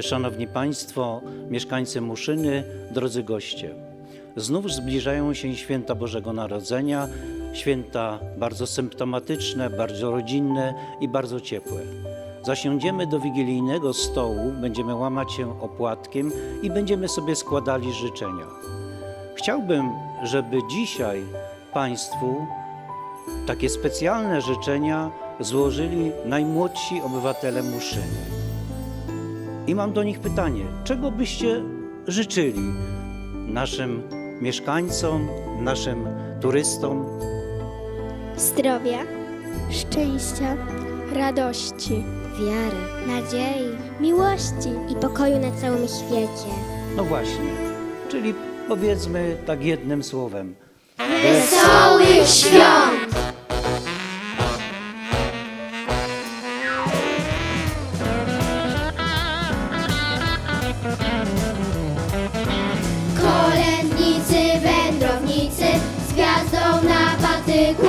Szanowni Państwo, mieszkańcy Muszyny, drodzy goście. Znów zbliżają się święta Bożego Narodzenia, święta bardzo symptomatyczne, bardzo rodzinne i bardzo ciepłe. Zasiądziemy do wigilijnego stołu, będziemy łamać się opłatkiem i będziemy sobie składali życzenia. Chciałbym, żeby dzisiaj Państwu takie specjalne życzenia złożyli najmłodsi obywatele Muszyny. I mam do nich pytanie: czego byście życzyli naszym mieszkańcom, naszym turystom? zdrowia, szczęścia, radości, wiary, nadziei, miłości i pokoju na całym świecie. No właśnie, czyli powiedzmy tak jednym słowem: Wesołych świąt! Patyku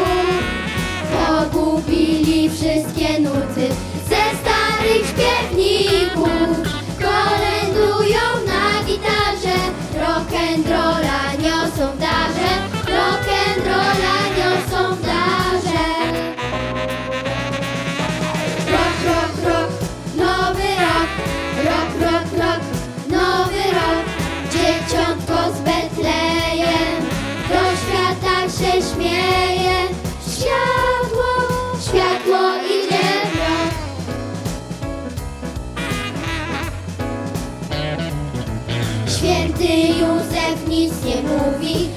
Pogubili wszystkie nuty nic nie mówi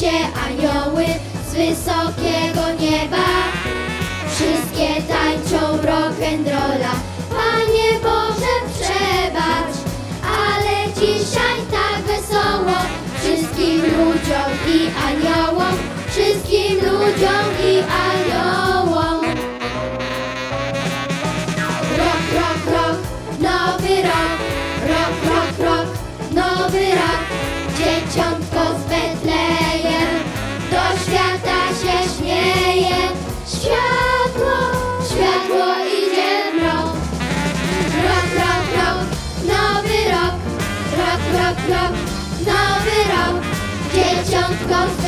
się anioły z wysokiego nieba. Wszystkie tańczą rock'n'rolla Panie Boże przebacz Ale dzisiaj tak wesoło. Wszystkim ludziom i aniołom Wszystkim ludziom i aniołom. Rok, rok, rok, nowy rok. Rok, rok, rok, nowy rok. Dzieciątko z Betlejem Nowy rok Dzieciątko